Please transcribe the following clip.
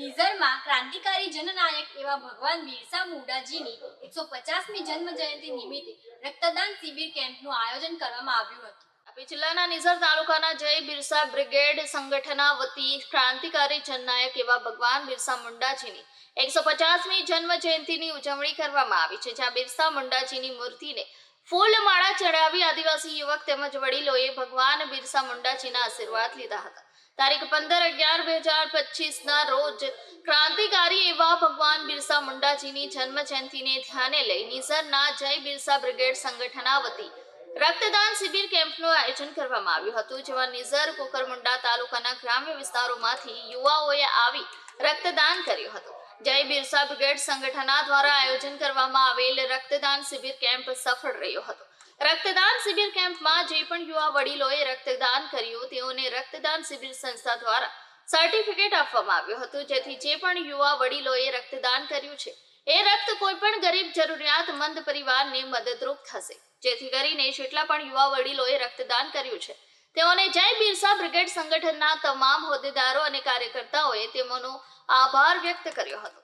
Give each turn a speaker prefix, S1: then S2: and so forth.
S1: નિઝરમાં ક્રાંતિકારી જનનાયક એવા ભગવાન બિરસા મુંડાજીની એકસો પચાસમી જન્મ જયંતિ નિમિત્તે રક્તદાન શિબિર કેમ્પનું આયોજન કરવામાં આવ્યું હતું.
S2: પિછલાના નિઝર તાલુકાના જય બિરસા બ્રિગેડ સંગઠના વતી ક્રાંતિકારી જનનાયક એવા ભગવાન બિરસા મુંડાજીની એકસો પચાસમી જન્મ જયંતિની ઉજવણી કરવામાં આવી છે, જ્યાં બિરસા મુંડાજીની મૂર્તિને ફૂલમાળા ચડાવી આદિવાસી યુવક તેમજ વડીલોએ ભગવાન બિરસા મુંડાજીના આશીર્વાદ લીધા હતા. તારીખ પંદર અગિયાર બે હજાર પચીસના રોજ ક્રાંતિકારી એવા ભગવાન બિરસા મુંડાજીની જન્મ જયંતિને ધ્યાને લઈ નિઝરના જય બિરસા બ્રિગેડ સંગઠના વતી રક્તદાન શિબિર કેમ્પનું આયોજન કરવામાં આવ્યું હતું, જેમાં નિઝર, કુકરમુંડા તાલુકાના ગ્રામ્ય વિસ્તારોમાંથી યુવાઓએ આવી રક્તદાન કર્યું હતું. જય બિરસા બ્રિગેડ સંગઠના દ્વારા આયોજન કરવામાં આવેલ રક્તદાન શિબિર કેમ્પ સફળ રહ્યો હતો. રક્તદાન શિબિર કેમ્પમાં જે પણ યુવા વડીલોએ રક્તદાન કર્યું, તેઓને રક્તદાન શિબિર સંસ્થા દ્વારા સર્ટિફિકેટ આપવામાં આવ્યું હતું. જેથી જે પણ યુવા વડીલોએ રક્તદાન કર્યું છે, એ રક્ત કોઈ પણ ગરીબ, જરૂરિયાતમંદ પરિવારને મદદરૂપ થશે. જેથી કરીને જેટલા પણ યુવા વડીલોએ રક્તદાન કર્યું છે, તેઓને જય બિરસા બ્રિગેડ સંગઠનના તમામ હોદ્દેદારો અને કાર્યકર્તાઓએ તેમનો આભાર વ્યક્ત કર્યો હતો.